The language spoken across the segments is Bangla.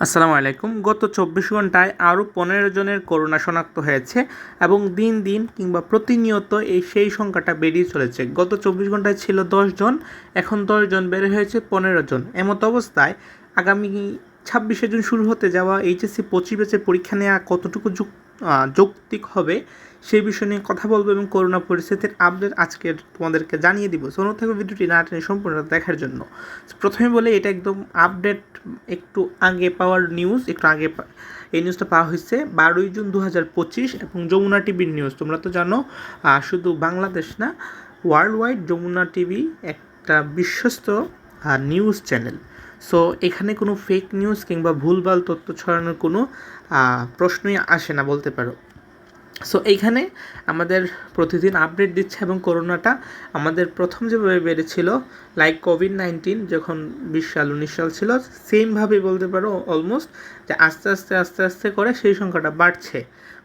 আসসালামু আলাইকুম। গত চব্বিশ ঘন্টায় আরও পনেরো জনের করোনা শনাক্ত হয়েছে এবং দিন দিন কিংবা প্রতিনিয়ত এই সেই সংখ্যাটা বেড়েই চলেছে। গত চব্বিশ ঘন্টায় ছিল দশ জন এখন দশ জন বেড়ে হয়েছে পনেরো জন। এমত অবস্থায় আগামী ছাব্বিশে জুন শুরু হতে যাওয়া এইচএসসি পঁচিশ ব্যাচের পরীক্ষা নেওয়া কতটুকু যুক- আহ, যৌক্তিক হবে, সেই বিষয় নিয়ে কথা বলব এবং করোনা পরিস্থিতির আপডেট আজকে তোমাদেরকে জানিয়ে দিব। সোনো থেকে ভিডিওটি না টেনে সম্পূর্ণ দেখার জন্য। প্রথমে বলে, এটা একদম আপডেট একটু আগে পাওয়ার নিউজ একটু আগে এই নিউজটা পাওয়া হয়েছে বারোই জুন দু হাজার পঁচিশ এবং যমুনা টিভির নিউজ তোমরা তো জানো শুধু বাংলাদেশ না ওয়ার্ল্ড ওয়াইড যমুনা টিভি একটা বিশ্বস্ত নিউজ চ্যানেল সো এখানে কোনো ফেক নিউজ কিংবা ভুলভাল তথ্য ছড়ানোর কোনো প্রশ্নই আসে না, বলতে পারো। সো এইখানে আমাদের প্রতিদিন আপডেট দিচ্ছে এবং করোনাটা আমাদের প্রথম যেভাবে বেড়েছিল লাইক কোভিড নাইন্টিন যখন বিশ সাল উনিশ সাল ছিল সেমভাবে বলতে পারো অলমোস্ট যে আস্তে আস্তে আস্তে আস্তে করে সেই সংখ্যাটা বাড়ছে।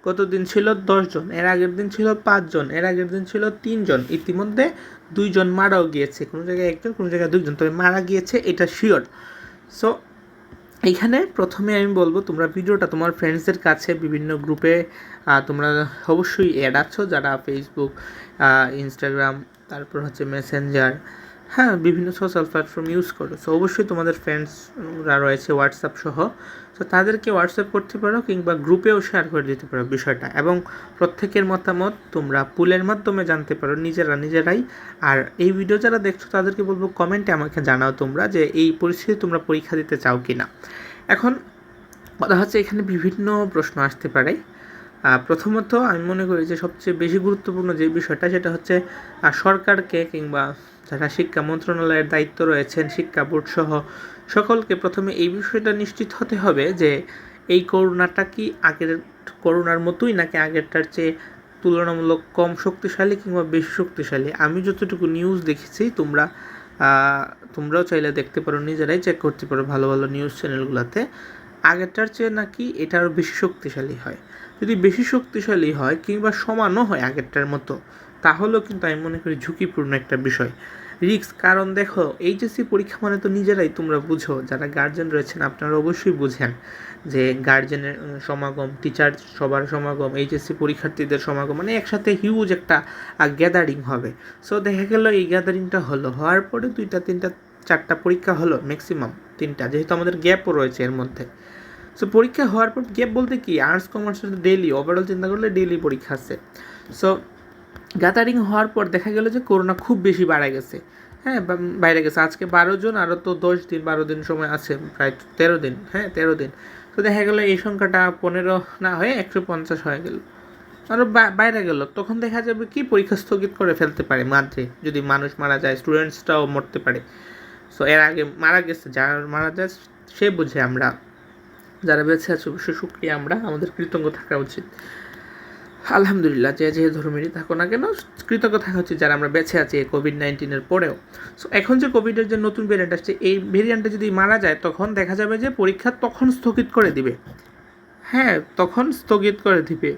গত দিন ছিল দশজন এর আগের দিন ছিল পাঁচজন এর আগের দিন ছিল তিনজন ইতিমধ্যে দুইজন মারাও গিয়েছে। কোনো জায়গায় একজন, কোনো জায়গায় দুইজন। তবে মারা গিয়েছে, এটা শিওর সো এখানে প্রথমে আমি বলব, তোমরা ভিডিওটা তোমার ফ্রেন্ডসদের কাছে, বিভিন্ন গ্রুপে তোমরা অবশ্যই অ্যাড আছো, যারা ফেসবুক ইনস্টাগ্রাম তারপর হচ্ছে মেসেঞ্জার হ্যাঁ বিভিন্ন সোশ্যাল প্ল্যাটফর্ম ইউজ করো। সো অবশ্যই তোমাদের ফ্রেন্ডসরা রয়েছে হোয়াটসঅ্যাপ সহ। তো তাদেরকে হোয়াটসঅ্যাপ করতে পারো কিংবা গ্রুপেও শেয়ার করে দিতে পারো বিষয়টা। এবং প্রত্যেকের মতামত তোমরা পুলের মাধ্যমে জানতে পারো, নিজেরা নিজেরাই। আর এই ভিডিও যারা দেখছ, তাদেরকে বলব কমেন্টে আমাকে জানাও তোমরা যে এই পরিস্থিতি তোমরা পরীক্ষা দিতে চাও কি না এখন কথা হচ্ছে এখানে বিভিন্ন প্রশ্ন আসতে পারে। প্রথমত আমি মনে করি যে সবচেয়ে বেশি গুরুত্বপূর্ণ যে বিষয়টা, সেটা হচ্ছে সরকারকে কিংবা যারা শিক্ষা মন্ত্রণালয়ের দায়িত্ব রয়েছেন শিক্ষা বোর্ড সহ সকলকে। প্রথমে এই বিষয়টা নিশ্চিত হতে হবে যে এই করোনাটা কি আগের করোনার মতোই নাকি আগেরটার চেয়ে তুলনামূলক কম শক্তিশালী কিংবা বেশি শক্তিশালী? আমি যতটুকু নিউজ দেখেছি, তোমরা তোমরাও চাইলে দেখতে পারো, নিজেরাই চেক করতে পারো ভালো ভালো নিউজ চ্যানেলগুলোতে আগেরটার চেয়ে নাকি এটা আরও বেশি শক্তিশালী হয়। যদি বেশি শক্তিশালী হয় কিংবা সমানও হয় আগেরটার মতো, তাহলেও কিন্তু আমি মনে করি ঝুঁকিপূর্ণ একটা বিষয়। রিস্ক, কারণ দেখো, এইচএসসি পরীক্ষা মানে তো নিজেরাই তোমরা বুঝো, যারা গার্জেন রয়েছেন আপনারা অবশ্যই বুঝেন যে গার্জেনের সমাগম টিচার সবার সমাগম, এইচএসসি পরীক্ষার্থীদের সমাগম মানে একসাথে হিউজ একটা গ্যাদারিং হবে। সো দেখা গেল এই গ্যাদারিংটা হলো, হওয়ার পরে দুইটা, তিনটা, চারটা পরীক্ষা হলো ম্যাক্সিমাম তিনটা, যেহেতু আমাদের গ্যাপও রয়েছে এর মধ্যে। সো পরীক্ষা হওয়ার পর গ্যাপ বলতে কি আর্টস কমার্স ডেলি ওভারঅল চিন্তা করলে ডেলি পরীক্ষা আছে। সো গ্যাদারিং হওয়ার পর দেখা গেল যে করোনা খুব বেশি বাড়া গেছে। হ্যাঁ বাইরে গেছে। আজকে বারো জন আরও তো দশ দিন, বারো দিন সময় আছে, প্রায় তেরো দিন। হ্যাঁ তেরো দিন। তো দেখা গেলো এই সংখ্যাটা পনেরো না হয়ে একশো পঞ্চাশ হয়ে গেল। আরও বাইরে গেল। তখন দেখা যাবে কি পরীক্ষা স্থগিত করে ফেলতে পারে মাঝে। যদি মানুষ মারা যায় স্টুডেন্টসটাও মরতে পারে। সো এর আগে মারা গেছে। যারা মারা যায়, সে বুঝে আমরা। যারা বেঁচে আছে, অবশ্যই সুক্রিয়া আমরা। আমাদের কৃতজ্ঞ থাকা উচিত। আলহামদুলিল্লাহ, যে যে ধর্মেরই থাকো না কেন, কৃতজ্ঞ থাকা উচিত যারা আমরা বেঁচে আছি এই কোভিড নাইন্টিনের পরেও। সো এখন যে কোভিডের যে নতুন ভেরিয়েন্ট আসছে, এই ভেরিয়েন্টে যদি মারা যায়, তখন দেখা যাবে যে পরীক্ষা তখন স্থগিত করে দিবে। হ্যাঁ তখন স্থগিত করে দিবে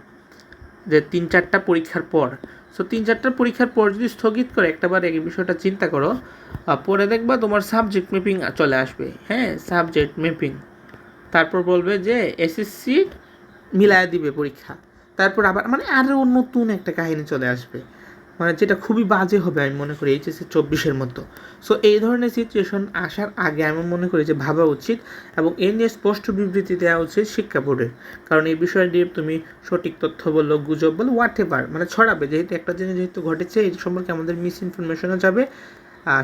যে তিন চারটা পরীক্ষার পর। সো তিন চারটা পরীক্ষার পর যদি স্থগিত করে একটাবার এই বিষয়টা চিন্তা করো পরে দেখবা তোমার সাবজেক্ট ম্যাপিং চলে আসবে। হ্যাঁ সাবজেক্ট ম্যাপিং তারপর বলবে যে এসএসসি মিলায় দিবে পরীক্ষা। তারপর আবার মানে আরও নতুন একটা কাহিনী চলে আসবে। মানে যেটা খুবই বাজে হবে আমি মনে করি এইচএসসি চব্বিশের মতো। সো এই ধরনের সিচুয়েশন আসার আগে আমি মনে করি যে ভাবা উচিত এবং এ নিয়ে স্পষ্ট বিবৃতি দেওয়া উচিত শিক্ষা বোর্ডের। কারণ এই বিষয় নিয়ে তুমি সঠিক তথ্য বলল গুজব বলো হোয়াট এভার মানে ছড়াবে। যেহেতু একটা জিনিস যেহেতু ঘটেছে, এই সম্পর্কে আমাদের মিস ইনফরমেশনও যাবে।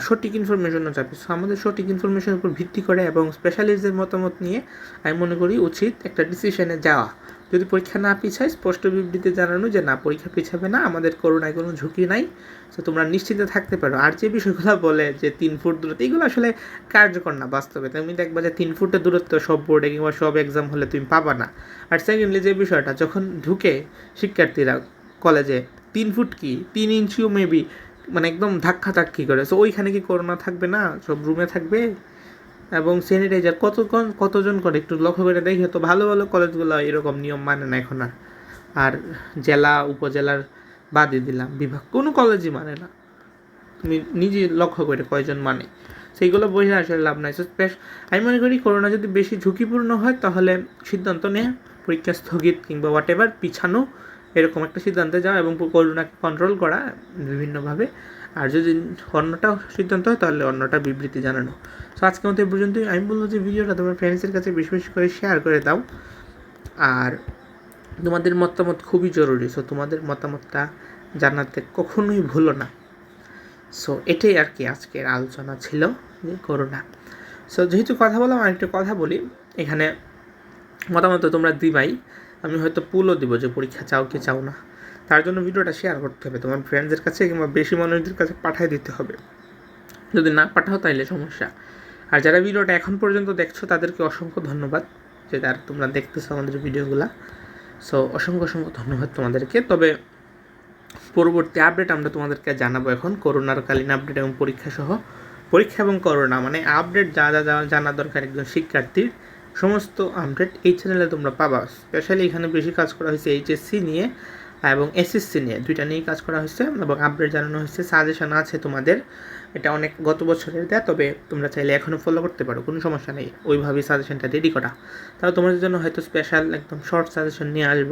সঠিক ইনফরমেশনও যাবে সো আমাদের সঠিক ইনফরমেশনের উপর ভিত্তি করে এবং স্পেশালিস্টদের মতামত নিয়ে আমি মনে করি উচিত একটা ডিসিশনে যাওয়া। যদি পরীক্ষা না পিছায়, স্পষ্ট বিবৃতিতে জানানো যে না, পরীক্ষা পিছাবে না, আমাদের করোনায় কোনো ঝুঁকি নাই। তো তোমরা নিশ্চিন্তে থাকতে পারো। আর যে বিষয়গুলো বলে যে তিন ফুট দূরত্ব, এগুলো আসলে কার্যকর না বাস্তবে। তুমি দেখবা যে তিন ফুটের দূরত্ব সব বোর্ডে কিংবা সব এক্সাম হলে তুমি পাবা না। আর সেকেন্ডলি যে বিষয়টা, যখন ঢুকে শিক্ষার্থীরা কলেজে তিন ফুট কি? তিন ইঞ্চিও মেবি মানে একদম ধাক্কা ধাক্কি করে। সো ওইখানে কি করোনা থাকবে না? সব রুমে থাকবে? এবং স্যানিটাইজার কতক্ষণ কতজন করে? একটু লক্ষ্য করে দেখি। তো ভালো ভালো কলেজগুলো এরকম নিয়ম মানে না এখন আর। আর জেলা, উপজেলার বাদে দিলাম, বিভাগ। কোনো কলেজই মানে না। তুমি নিজে লক্ষ্য করে কয়জন মানে। সেইগুলো বোঝা আসলে লাভ নাই। সো আমি মনে করি করোনা যদি বেশি ঝুঁকিপূর্ণ হয়, তাহলে সিদ্ধান্ত নেয়, পরীক্ষা স্থগিত কিংবা হোয়াট এভার পিছানো এরকম একটা সিদ্ধান্তে যাওয়া এবং করোনাকে কন্ট্রোল করা বিভিন্নভাবে। আর যদি অন্যটা সিদ্ধান্ত হয়, তাহলে অন্যটা বিবৃতি জানানো। সো আজকের মতো এই পর্যন্তই। আমি বলব যে ভিডিওটা তোমার ফ্রেন্ডসের কাছে বেশি বেশি করে শেয়ার করে দাও। আর তোমাদের মতামত খুবই জরুরি। সো তোমাদের মতামতটা জানাতে কখনোই ভুলো না। সো এটাই আর কি আজকের আলোচনা ছিল যে করোনা সো যেহেতু কথা বললাম আর একটু কথা বলি। এখানে মতামত তোমরা দিবাই। আমি হয়তো পুলও দিব যে পরীক্ষা চাও কি চাও না। তার জন্য ভিডিওটা শেয়ার করতে হবে। তোমার ফ্রেন্ডসদের কাছে কিংবা বেশি মানুষদের কাছে পাঠিয়ে দিতে হবে। যদি না পাঠাও তাইলে সমস্যা। আর যারা ভিডিওটা এখন পর্যন্ত দেখছ, তাদেরকে অসংখ্য ধন্যবাদ যে তার তোমরা দেখতেছো আমাদের ভিডিওগুলা। সো অসংখ্য অসংখ্য ধন্যবাদ তোমাদেরকে। তবে পরবর্তী আপডেট আমরা তোমাদেরকে জানাব এখন। করোনার কালীন আপডেট এবং পরীক্ষা সহ পরীক্ষা এবং করোনা মানে আপডেট যা যা জানা দরকার একজন শিক্ষার্থীর। সমস্ত আপডেট এই চ্যানেলে তোমরা পাবা। স্পেশালি এখানে বেশি কাজ করা হয়েছে এইচএসসি নিয়ে এবং এসএসসি নিয়ে। দুইটা নিয়েই কাজ করা হয়েছে এবং আপডেট জানানো হয়েছে। সাজেশন আছে তোমাদের। এটা অনেক গত বছরের দেয়, তবে তোমরা চাইলে এখনও ফলো করতে পারো। কোনো সমস্যা নেই। ওইভাবেই সাজেশনটা রেডি করা তাও তোমাদের জন্য হয়তো স্পেশাল একদম শর্ট সাজেশন নিয়ে আসব।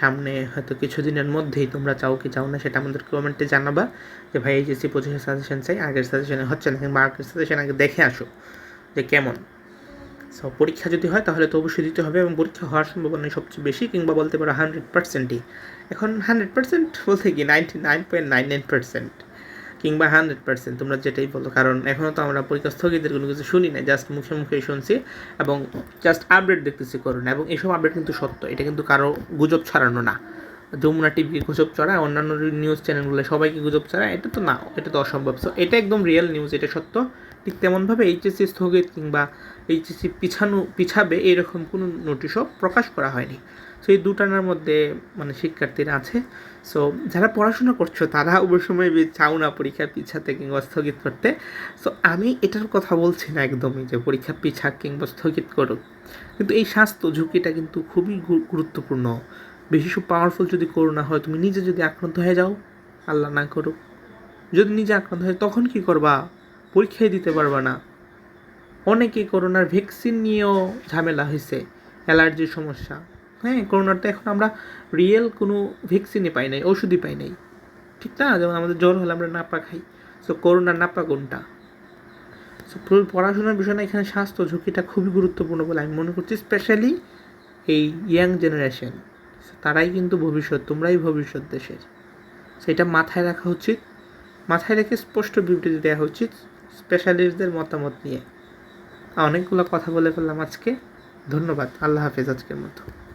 সামনে হয়তো কিছুদিনের মধ্যেই তোমরা চাও কি চাও না, সেটা আমাদের কমেন্টে জানাবা। যে ভাই এইচএসসি পঁচিশে সাজেশন চাই। আগের সাজেশনে হচ্ছে না কিংবা আগের সাজেশন আগে দেখে আসো যে কেমন। সো পরীক্ষা যদি হয়, তাহলে তো অবশ্যই দিতে হবে এবং পরীক্ষা হওয়ার সম্ভাবনা সবচেয়ে বেশি কিংবা বলতে পারো হান্ড্রেড পার্সেন্টই এখন হান্ড্রেড পার্সেন্ট বলতে কি? Ninety nine point nine nine percent কিংবা হান্ড্রেড পার্সেন্ট তোমরা যেটাই বলো। কারণ এখনও তো আমরা পরীক্ষা স্থগিতের কোনো কিছু শুনি না জাস্ট মুখে মুখে শুনছি এবং জাস্ট আপডেট দেখতেছি করোনা এবং এইসব আপডেট কিন্তু সত্য, এটা কিন্তু কারও গুজব ছড়ানো না। যমুনা টিভি গুজব ছড়ায়, অন্যান্য নিউজ চ্যানেলগুলো সবাইকে গুজব ছড়ায়, এটা তো না, এটা তো অসম্ভব। সো এটা একদম রিয়েল নিউজ এটা সত্য। ঠিক তেমনভাবে এইচএসসি স্থগিত কিংবা এইচএসসি পিছানো, পিছাবে এরকম কোনো নোটিশও প্রকাশ করা হয়নি। সো এই দুটানার মধ্যে মানে শিক্ষার্থীরা আছে। সো যারা পড়াশোনা করছ, তারা অবশ্যই চাও না পরীক্ষা পিছাতে কিংবা স্থগিত করতে। সো আমি এটার কথা বলছি না একদমই যে পরীক্ষা পিছাক কিংবা স্থগিত করুক। কিন্তু এই স্বাস্থ্য ঝুঁকিটা কিন্তু খুবই গুরুত্বপূর্ণ। বেশি সব পাওয়ারফুল যদি করোনা হয়, তুমি নিজে যদি আক্রান্ত হয়ে যাও, আল্লাহ না করুক। যদি নিজে আক্রান্ত হয় তখন কি করবা? পরীক্ষায় দিতে পারবা না। অনেকে করোনার ভ্যাকসিন নিয়েও ঝামেলা হয়েছে অ্যালার্জির সমস্যা। হ্যাঁ করোনার তো এখন আমরা রিয়েল কোনো ভ্যাকসিনই পাই নাই, ওষুধই পাই নাই। ঠিক না? যেমন আমাদের জ্বর হলে আমরা নাপা খাই। সো করোনার নাপা কোনটা? সো পড়াশোনার বিষয় না, এখানে স্বাস্থ্য ঝুঁকিটা খুবই গুরুত্বপূর্ণ বলে আমি মনে করছি স্পেশালি এই ইয়াং জেনারেশন তারাই কিন্তু ভবিষ্যৎ, তোমরাই ভবিষ্যৎ দেশের। সেটা মাথায় রাখা উচিত। মাথায় রেখে স্পষ্ট বিবৃতি দেওয়া উচিত। স্পেশালিস্টদের মতামত নিয়ে। অনেকগুলো কথা বলে ফেললাম আজকে। ধন্যবাদ। আল্লাহ হাফিজ আজকের মতো।